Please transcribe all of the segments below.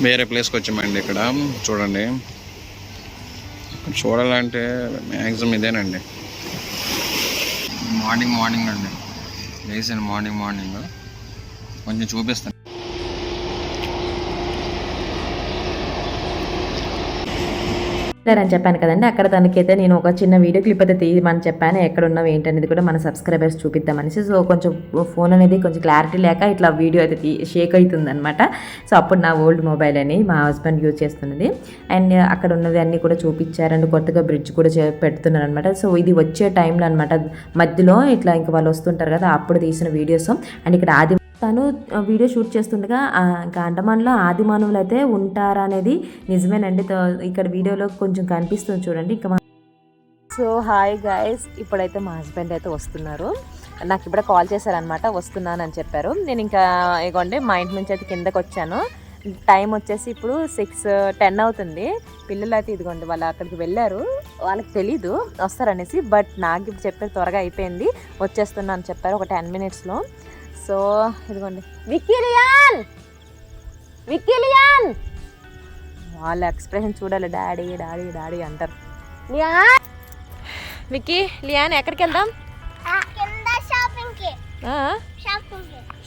వేరే ప్లేస్కి వచ్చామండి ఇక్కడ. చూడండి. చూడాలంటే మ్యాక్సిమం ఇదేనండి. మార్నింగ్ మార్నింగ్ అండి. లేసాను మార్నింగ్ మార్నింగ్ కొంచెం చూపిస్తాను. అని చెప్పాను కదండి. అక్కడ తనకైతే నేను ఒక చిన్న వీడియో క్లిప్ అయితే తీయమని చెప్పాను. ఎక్కడ ఉన్నావు ఏంటనేది కూడా మన సబ్స్క్రైబర్స్ చూపిద్దామనేసి. సో కొంచెం ఫోన్ అనేది కొంచెం క్లారిటీ లేక ఇట్లా వీడియో అయితే తీ షేక్ అవుతుంది అనమాట సో అప్పుడు నా ఓల్డ్ మొబైల్ అని మా హస్బెండ్ యూజ్ చేస్తున్నది. అండ్ అక్కడ ఉన్నది అన్నీ కూడా చూపించారు అండ్ కొత్తగా బ్రిడ్జ్ కూడా చే పెడుతున్నారు అనమాట సో ఇది వచ్చే టైంలో అనమాట మధ్యలో ఇట్లా ఇంకా వాళ్ళు వస్తుంటారు కదా అప్పుడు తీసిన వీడియోస్. అండ్ ఇక్కడ ఆది తను వీడియో షూట్ చేస్తుండగా ఆ, ఇంకా అండమాన్లో ఆది మానవులు అయితే ఉంటారా అనేది నిజమేనండి ఇక్కడ వీడియోలో కొంచెం కనిపిస్తుంది చూడండి. ఇంకా సో హాయ్ గాయస్. ఇప్పుడైతే మా హస్బెండ్ అయితే వస్తున్నారు. నాకు ఇప్పుడే కాల్ చేశారనమాట వస్తున్నాను అని చెప్పారు. నేను ఇంకా ఇగోండి మా ఇంటి నుంచి అయితే కిందకి వచ్చాను టైం వచ్చేసి ఇప్పుడు సిక్స్ టెన్ అవుతుంది. పిల్లలు అయితే ఇదిగోండి వాళ్ళు అక్కడికి వెళ్ళారు. వాళ్ళకి తెలీదు వస్తారనేసి బట్ నాకు ఇప్పుడు చెప్పేది త్వరగా అయిపోయింది. వచ్చేస్తున్నా అని చెప్పారు ఒక టెన్ మినిట్స్లో. సో ఇదిగోండి. విక్కీలియాన్! Vicky Leon! వాళ్ళ ఎక్స్ప్రెషన్ చూడాలి. డాడీ డాడీ డాడీ అంటారు. లియాన్! విక్కీ లియాన్ ఎక్కడికి వెళ్దాం కింద షాపింగ్కి. ఆ?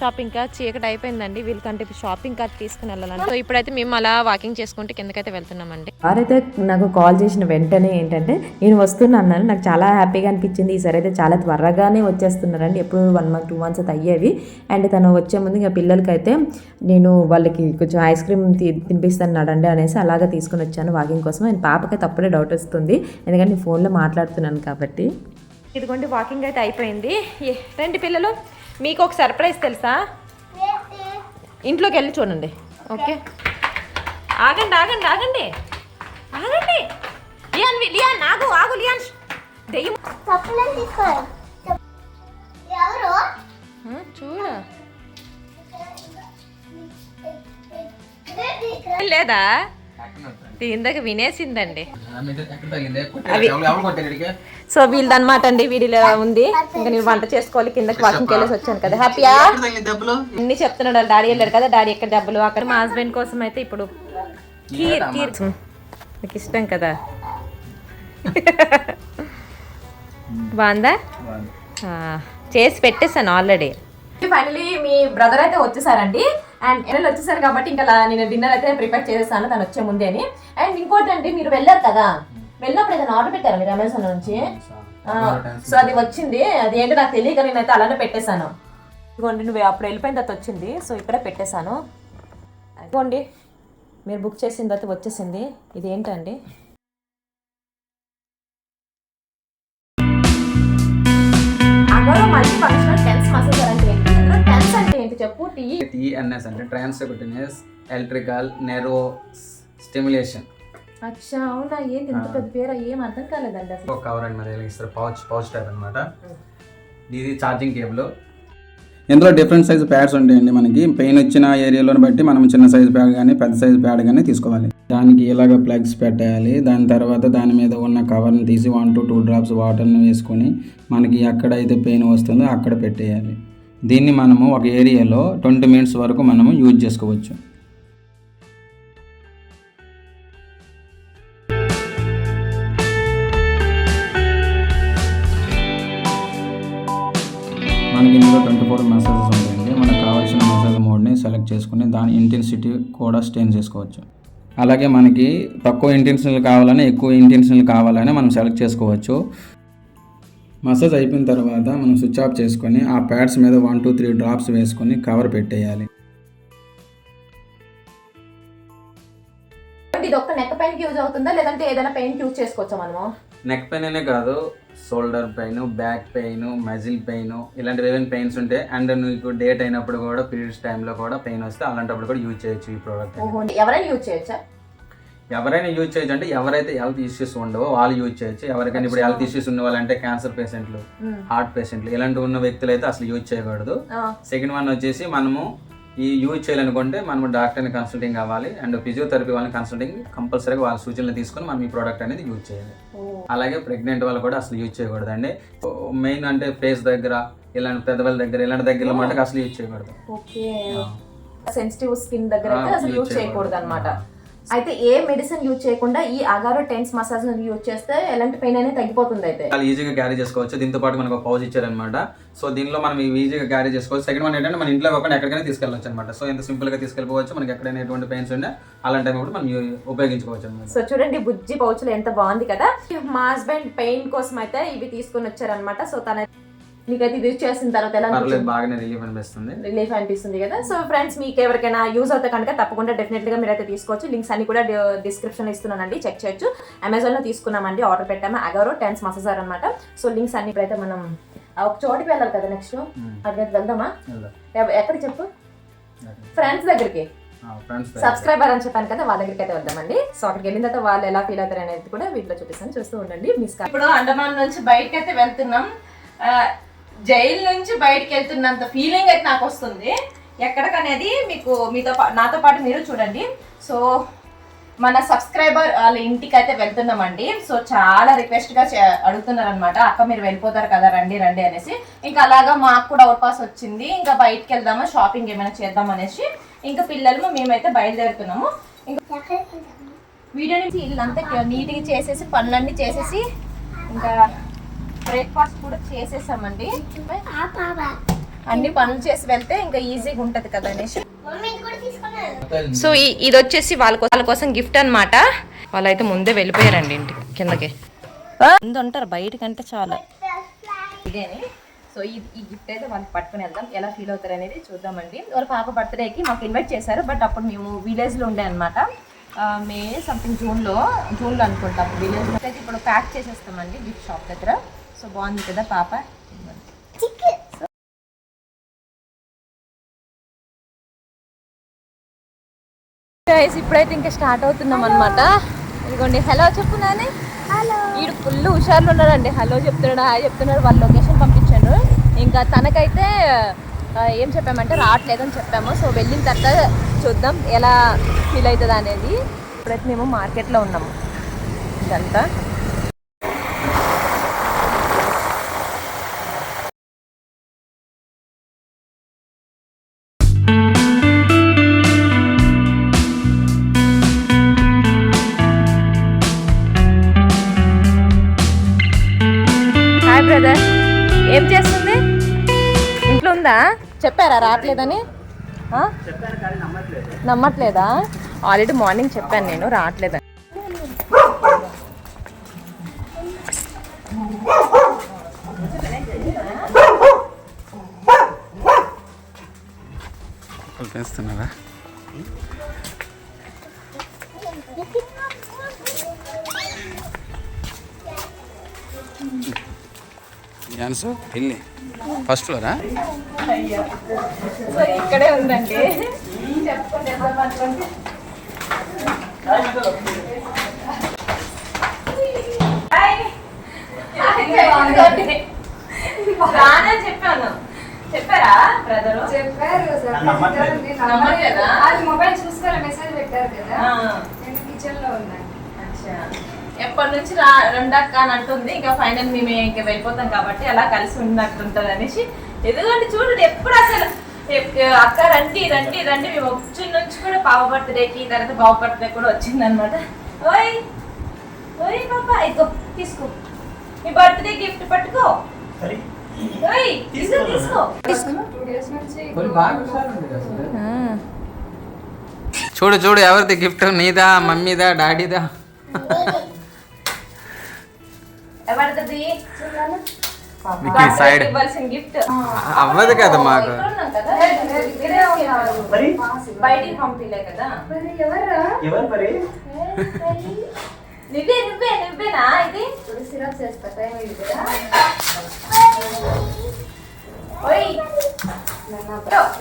షాపింగ్ కార్ట్ చీకటి అయిపోయిందండి. వీళ్ళకంటే ఇప్పుడు షాపింగ్ కార్ట్ తీసుకుని వెళ్ళాలండి సో ఇప్పుడైతే మేము అలా వాకింగ్ చేసుకుంటే కిందకైతే వెళ్తున్నామండి. వారైతే నాకు కాల్ చేసిన వెంటనే ఏంటంటే నేను వస్తున్నా అన్నారు నాకు చాలా హ్యాపీగా అనిపించింది. ఈసారి అయితే చాలా త్వరగానే వచ్చేస్తున్నారండి. ఎప్పుడు వన్ మంత్ టూ మంత్స్ అయితే అయ్యేవి. అండ్ తను వచ్చే ముందు ఇంకా పిల్లలకైతే నేను వాళ్ళకి కొంచెం ఐస్ క్రీమ్ తినిపిస్తున్నాడండి అనేసి అలాగా తీసుకుని వచ్చాను వాకింగ్ కోసం. అండ్ పాపకైతే అప్పుడే డౌట్ వస్తుంది. ఎందుకంటే నేను ఫోన్లో మాట్లాడుతున్నాను కాబట్టి. ఇదిగోండి వాకింగ్ అయితే అయిపోయింది. రండి పిల్లలు. మీకు ఒక సర్ప్రైజ్ తెలుసా? ఇంట్లోకి వెళ్ళి చూడండి. ఓకే ఆగండి ఆగండి ఆగండి. ఆగండి. లియాన్ లియాన్ ఆగు ఆగు లియాన్. దెయ్యం. చూడ. లేదా? ఇందాక వినేసిందండి. సో వీళ్ళది అనమాట అండి వీడిలో ఉంది. ఇంకా నేను వంట చేసుకోవాలి కిందకి వాకింగ్కి వెళ్ళేసి వచ్చాను కదా. హ్యాపీయా అన్ని చెప్తున్నాడు డాడీ వెళ్ళాడు కదా డాడీ ఎక్కడ డబ్బులు? అక్కడ మా హస్బెండ్ కోసం అయితే ఇప్పుడు కీర్ కీర్ మీకు ఇష్టం కదా. బాగుందా? ఆ, చేసి పెట్టేసాను ఆల్రెడీ ఫైనలీ మీ బ్రదర్ అయితే వచ్చేసారండి. అండ్ ఎన్నెలు వచ్చేసారు కాబట్టి ఇంకా నేను డిన్నర్ అయితే ప్రిపేర్ చేసేసాను తను వచ్చే ముందే అని. అండ్ ఇంకోటి అండి మీరు వెళ్ళారు కదా. వెళ్ళినప్పుడు ఏదైనా ఆర్డర్ పెట్టారా మీరు అమెజాన్ నుంచి? సో అది వచ్చింది. అది ఏంటో నాకు తెలియక నేనైతే అలానే పెట్టేశాను. ఇదిగోండి నువ్వు అప్పుడు వెళ్ళిపోయిన తర్వాత వచ్చింది. సో ఇక్కడే పెట్టేశాను. ఇదిగోండి మీరు బుక్ చేసిన తర్వాత వచ్చేసింది. ఇది ఏంటండి? మల్టీ ఫంక్షనల్ టెన్స్ మసాజర్ అంటే ఏంటి ఇందులో టెన్స్ అంటే ఏంటి చెప్పు? టీ. టీఎన్ఎస్ అంటే ట్రాన్స్క్యూటినియస్ ఎలక్ట్రికల్ నెరో స్టిమ్యులేషన్ అచ్చా అవునా? ఏంటి ఇంత పెద్ద పేరు? ఏం అర్థం కాలేదండి అసలు. ఒక కవర్ అండి మరి ఇస్తారు పౌచ్ పౌచ్ టైప్ అనమాట ఇది ఛార్జింగ్ కేబుల్ ఇందులో డిఫరెంట్ సైజ్ ప్యాడ్స్ ఉంటాయండి మనకి. పెయిన్ వచ్చిన ఏరియాలోని బట్టి మనం చిన్న సైజ్ ప్యాడ్ కానీ పెద్ద సైజ్ ప్యాడ్ కానీ తీసుకోవాలి. దానికి ఇలాగ ప్లగ్స్ పెట్టేయాలి. దాని తర్వాత దాని మీద ఉన్న కవర్ని తీసి వన్ టు టూ డ్రాప్స్ వాటర్ని వేసుకొని మనకి ఎక్కడైతే పెయిన్ వస్తుందో అక్కడ పెట్టేయాలి. దీన్ని మనము ఒక ఏరియాలో ట్వంటీ మినిట్స్ వరకు మనము యూజ్ చేసుకోవచ్చు. ఫోర్ మెసేజెస్ ఉంటాయండి. మనకు కావాల్సిన మెసేజ్ మోడ్ని సెలెక్ట్ చేసుకుని దాని ఇంటెన్సిటీ కూడా స్టేన్ చేసుకోవచ్చు. అలాగే మనకి తక్కువ ఇంటెన్షన్లు కావాలని ఎక్కువ ఇంటెన్షన్లు కావాలని మనం సెలెక్ట్ చేసుకోవచ్చు. మసాజ్ అయిపోయిన తర్వాత మనం స్విచ్ ఆఫ్ చేసుకొని ఆ ప్యాడ్స్ మీద వన్ టూ త్రీ డ్రాప్స్ వేసుకొని కవర్ పెట్టేయాలి. ఇది ఒక్క నెక్ పెయిన్ యూజ్ అవుతుందా? లేదంటే ఏదైనా పెయిన్ యూజ్ చేసుకోవచ్చా మనము? నెక్ పెయిన్ అనే కాదు shoulder pain back pain muscle pain ఇలాంటి ఏమైనా పెయిన్స్ ఉంటే అండ్ నీకు డేట్ అయినప్పుడు కూడా పీరియడ్స్ టైంలో కూడా పెయిన్ వస్తే అలాంటప్పుడు కూడా యూజ్ చేయొచ్చు ఈ ప్రోడక్ట్ ఎవరైనా యూజ్ చేయొచ్చా? ఎవరైనా యూజ్ చేయొచ్చు. అంటే ఎవరైతే హెల్త్ ఇష్యూస్ ఉండవో వాళ్ళు యూజ్ చేయొచ్చు. ఎవరికైనా ఇప్పుడు హెల్త్ ఇష్యూస్ ఉన్న వాళ్ళంటే క్యాన్సర్ పేషెంట్లు హార్ట్ పేషెంట్లు ఇలాంటి ఉన్న వ్యక్తులు అయితే అసలు యూజ్ చేయకూడదు. సెకండ్ వన్ వచ్చేసి మనము ఈ యూజ్ చేయాలనుకుంటే మనము డాక్టర్ని కన్సల్టింగ్ అవ్వాలి అండ్ ఫిజియోథెరపీ వాళ్ళని కన్సల్టింగ్ కంపల్సరీగా వాళ్ళ సూచనలు తీసుకొని మనం ఈ ప్రోడక్ట్ అనేది యూజ్ చేయాలి. అలాగే ప్రెగ్నెంట్ వాళ్ళు కూడా అసలు యూజ్ చేయకూడదు అండి మెయిన్ అంటే ఫేస్ దగ్గర ఇలాంటి పెద్దవాళ్ళ దగ్గర ఇలాంటి దగ్గర మటుకు అసలు యూజ్ చేయకూడదు. సెన్సిటివ్ స్కిన్ దగ్గర అసలు యూజ్ చేయకూడదు అనమాట చేయకూడదు. అయితే ఏ మెడిసిన్ యూజ్ చేయకుండా ఈ అగారో టెన్స్ మసాజ్ యూజ్ చేస్తే ఎలాంటి పెయిన్ అనేది తగ్గిపోతుంది అయితే? చాలా ఈజీగా క్యారీ చేసుకోవచ్చు. దీంతో పాటు మనకు ఒక పౌచ్ ఇచ్చారనమాట సో దీనిలో మనం ఈజీగా క్యారీ చేసుకోవచ్చు సెకండ్ వన్ ఏంటంటే మన ఇంట్లో కాకుండా ఎక్కడికైనా తీసుకెళ్ళవచ్చు అనమాట సో ఎంత సింపుల్గా తీసుకెళ్ళిపోవచ్చు మనకి ఎక్కడైనా ఎటువంటి పెయిన్స్ ఉండే అలాంటి టైం కూడా మనం ఉపయోగించుకోవచ్చు అనమాట సో చూడండి బుజ్జి పౌచులు ఎంత బాగుంది కదా? మా హస్బెండ్ పెయిన్ కోసం అయితే ఇవి తీసుకొని వచ్చారనమాట సో తన నీకైతే ఇది యూజ్ చేసిన తర్వాత ఎలా బాగానే రిలీఫ్ అనిపిస్తుంది. రిలీఫ్ అనిపిస్తుంది కదా. సో ఫ్రెండ్స్ మీకు ఎవరికైనా యూజ్ అవుతే కనుక తప్పకుండా డెఫినెట్గా మీరైతే తీసుకోవచ్చు. లింక్స్ అన్ని కూడా డిస్క్రిప్షన్ ఇస్తున్నానండి. చెక్ చేయొచ్చు. అమెజాన్లో తీసుకున్నామండి. ఆర్డర్ పెట్టాము. అగరో టెన్స్ మసాజర్ అనమాట సో లింక్స్ అన్ని ఇప్పుడైతే మనం ఒక చోటికి వెళ్ళాలి కదా నెక్స్ట్ అక్కడికి వెళ్దామా? ఎక్కడికి చెప్పు? ఫ్రెండ్స్ దగ్గరికి. ఫ్రెండ్స్ సబ్స్క్రైబర్ అని చెప్పాను కదా వాళ్ళ దగ్గరికి అయితే వద్దామండి సో అక్కడికి వెళ్ళిన తర్వాత వాళ్ళు ఎలా ఫీల్ అవుతారు అనేది కూడా వీటిలో చూపిస్తాను. చూస్తూ ఉండండి. మిస్ ఇప్పుడు అండమాన్ నుంచి బయటకి అయితే వెళ్తున్నాం జైలు నుంచి బయటకి వెళ్తున్నంత ఫీలింగ్ అయితే నాకు వస్తుంది. ఎక్కడికనేది మీకు మీతో పా- నాతో పాటు మీరు చూడండి. సో మన సబ్స్క్రైబర్ వాళ్ళ ఇంటికి అయితే వెళ్తున్నామండి. సో చాలా రిక్వెస్ట్గా చే- అడుగుతున్నారు అనమాట అక్క మీరు వెళ్ళిపోతారు కదా రండి రండి అనేసి. ఇంకా అలాగా మాకు కూడా అవుట్ పాస్ వచ్చింది. ఇంకా బయటికి వెళ్దామా షాపింగ్ ఏమైనా చేద్దాం అనేసి. ఇంకా పిల్లలు మేమైతే బయలుదేరుతున్నాము. ఇంకా? వీడియో నుంచి అంతా నీట్గా చేసేసి పనులన్నీ చేసేసి ఇంకా బ్రేక్ఫాస్ట్ కూడా చేసేసామండి. అన్ని పనులు చేసి వెళ్తే ఇంకా ఈజీగా ఉంటది కదా అనేసి. సో ఇది వచ్చేసి వాళ్ళ వాళ్ళ కోసం గిఫ్ట్ అన్నమాట. వాళ్ళైతే ముందే వెళ్ళిపోయారండి ఇంటికి కిందకి. ముందు ఉంటారు బయటకంటే చాలా. ఇదేని? సో ఈ ఈ గిఫ్ట్ అయితే వాళ్ళకి పట్టుకుని వెళ్దాం. ఎలా ఫీల్ అవుతారు అనేది చూద్దామండి. వాళ్ళ పాప బర్త్డేకి మాకు ఇన్వైట్ చేశారు బట్ అప్పుడు మేము విలేజ్లో ఉండే అనమాట మే సంథింగ్ జూన్లో జూన్లో అనుకుంటాం విలేజ్లో. అయితే ఇప్పుడు ప్యాక్ చేసేస్తామండి గిఫ్ట్ షాప్ దగ్గర. సో బాగుంది కదా పాప? Guys, ఇప్పుడైతే ఇంకా స్టార్ట్ అవుతున్నాం అనమాట ఇదిగోండి హలో చెప్పు నాని. వీడు ఫుల్ హుషారులో ఉన్నాడండి. హలో చెప్తున్నాడు హాయ్ చెప్తున్నాడు వాళ్ళ లొకేషన్ పంపించాడు. ఇంకా తనకైతే ఏం చెప్పామంటే రావట్లేదు అని చెప్పాము. సో వెళ్ళిన తర్వాత చూద్దాం ఎలా ఫీల్ అవుతుంది అనేది ఇప్పుడైతే మేము మార్కెట్లో ఉన్నాము. ఇదంతా. ఏం చేస్తుంది? ఇంట్లో ఉందా? చెప్పారా? రావట్లేదని? నమ్మట్లేదా? ఆల్రెడీ మార్నింగ్ చెప్పాను నేను రావట్లేదని. పెంచుతున్నారా ఝాన్సు వెళ్ళి ఫస్ట్ ఫ్లోరా సో ఇక్కడే ఉందండి. రానని చెప్పాను. చెప్పారా బ్రదరు చెప్పారు సార్. మొబైల్ చూసుకోవాలి మెసేజ్ పెట్టారు కదా. నేను కిచెన్లో ఉన్నాను. అచ్చా. ఎప్పటి నుంచి రా రెండక్క అని అంటుంది. ఇంకా ఫైనల్ మేము ఇంకా వెళ్ళిపోతాం కాబట్టి అలా కలిసి ఉన్నట్టుంటది అనేసి. ఎదుగండి చూడండి ఎప్పుడు అసలు అక్క రండి రండి రండి. మేము వచ్చి నుంచి కూడా పాప బర్త్డేకి తర్వాత బాబు బర్త్డే కూడా వచ్చింది అనమాట ఓయ్ ఓయ్ పాప ఇగో తీసుకో. మీ బర్త్డే గిఫ్ట్ పట్టుకో. ఓయ్ తీసుకో తీసుకో. చూడు చూడు ఎవరిది గిఫ్ట్ నీదా మమ్మీదా డాడీదా? ఎవరిది గిఫ్ట్ అవ్వదు కదా మాకు. బయటికి పంపిలే కదా. నువ్వే నువ్వే నువ్వేనా ఇది? సిరప్ చేస్తా ఓయ్.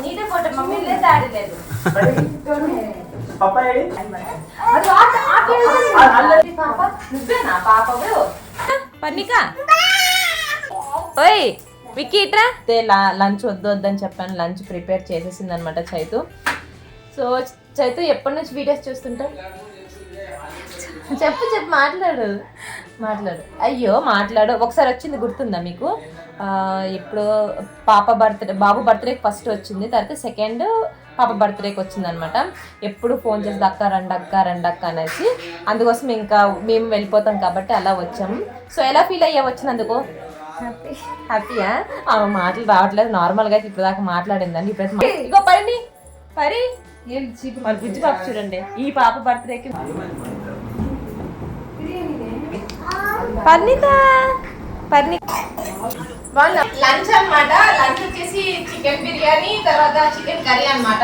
నీదే ఫోటో మమ్మీ లేదు డాడీ లేదు. పాప నువ్వేనా? పాప పన్నిక ఓయ్ విక్కీ ఇట్రా? లంచ్ వద్దు వద్దని చెప్పాను. లంచ్ ప్రిపేర్ చేసేసింది అనమాట చైతు. సో చైతు ఎప్పటి నుంచి వీడియోస్ చూస్తుంటావు? చెప్పు చెప్పు మాట్లాడు. మాట్లాడు. అయ్యో మాట్లాడు. ఒకసారి వచ్చింది గుర్తుందా మీకు? ఇప్పుడు పాప బర్త్డే బాబు బర్త్డే ఫస్ట్ వచ్చింది. తర్వాత సెకండ్ పాప బర్త్డేకి వచ్చిందనమాట. ఎప్పుడు ఫోన్ చేసి అక్క రండి అక్క రండి అక్క అనేసి. అందుకోసం ఇంకా మేము వెళ్ళిపోతాం కాబట్టి అలా వచ్చాము. సో ఎలా ఫీల్ అయ్యా వచ్చినందుకు? హ్యాపీయా ఆమె మాటలు రావట్లేదు. నార్మల్గా అయితే ఇప్పుడు దాకా మాట్లాడిందండి. ఇప్పుడైతే మా- ఇగో పరి పరి బుజ్జి పాప చూడండి. ఈ పాప బర్త్డేకి పర్ణిత! పర్ణి లంచ్ అన్నమాట. లంచ్ వచ్చేసి చికెన్ బిర్యానీ తర్వాత చికెన్ కర్రీ అన్నమాట.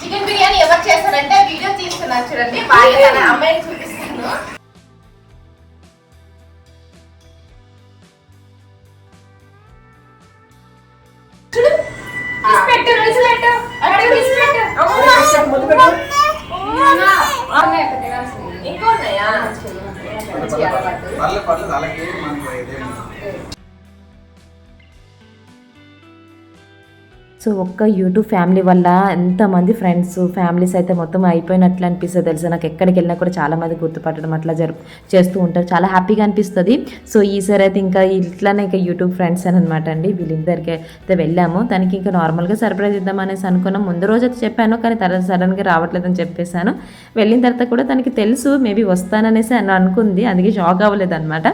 చికెన్ బిర్యానీ ఎవరు చేస్తారంటే వీడియో తీస్తున్నారు చూడండి. బాగా అమ్మాయిని చూపిస్తాను చూడు. తీసి సో ఒక్క యూట్యూబ్ ఫ్యామిలీ వల్ల ఎంతమంది ఫ్రెండ్స్ ఫ్యామిలీస్ అయితే మొత్తం అయిపోయినట్లు అనిపిస్తుంది తెలుసా? నాకు ఎక్కడికి వెళ్ళినా కూడా చాలా మంది గుర్తుపట్టడం అట్లా జరు చేస్తూ ఉంటారు. చాలా హ్యాపీగా అనిపిస్తుంది. సో ఈసారి అయితే ఇంకా ఇట్లానే ఇంకా యూట్యూబ్ ఫ్రెండ్స్ అని అనమాట అండి. వీళ్ళిద్దరికి అయితే వెళ్ళాము. తనకి ఇంకా నార్మల్గా సర్ప్రైజ్ ఇద్దాం అనేసి అనుకున్నాం. ముందు రోజు అయితే చెప్పాను కానీ తర్వాత సడన్గా రావట్లేదని చెప్పేశాను. వెళ్ళిన తర్వాత కూడా తనకి తెలుసు మేబీ వస్తాననేసి అని అనుకుంది. అందుకే షాక్ అవ్వలేదు అనమాట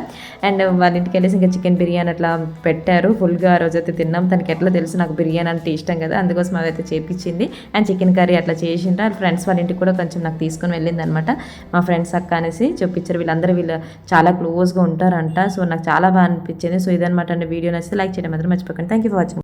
అండ్ వాళ్ళ ఇంటికి వెళ్ళేసి ఇంకా చికెన్ బిర్యానీ అట్లా పెట్టారు. ఫుల్గా ఆ రోజు అయితే తిన్నాం. తనకి ఎట్లా తెలుసు నాకు బిర్యానీ అంటే ఇష్టం కదా అందుకోసం అదైతే చేపించింది. అండ్ చికెన్ కర్రీ అట్లా చేసిండ్రు. వాళ్ళ ఫ్రెండ్స్ వాళ్ళ ఇంటికి కూడా కొంచెం నాకు తీసుకొని వెళ్ళింది అనమాట మా ఫ్రెండ్స్ అక్క అనేసి చూపించారు. వీళ్ళందరూ వీళ్ళు చాలా క్లోజ్గా ఉంటారంట. సో నాకు చాలా బాగా అనిపించింది. సో ఇదనమాట అండి వీడియో. నచ్చితే లైక్ చేయడం మాత్రం మర్చిపోకండి. Thank you for watching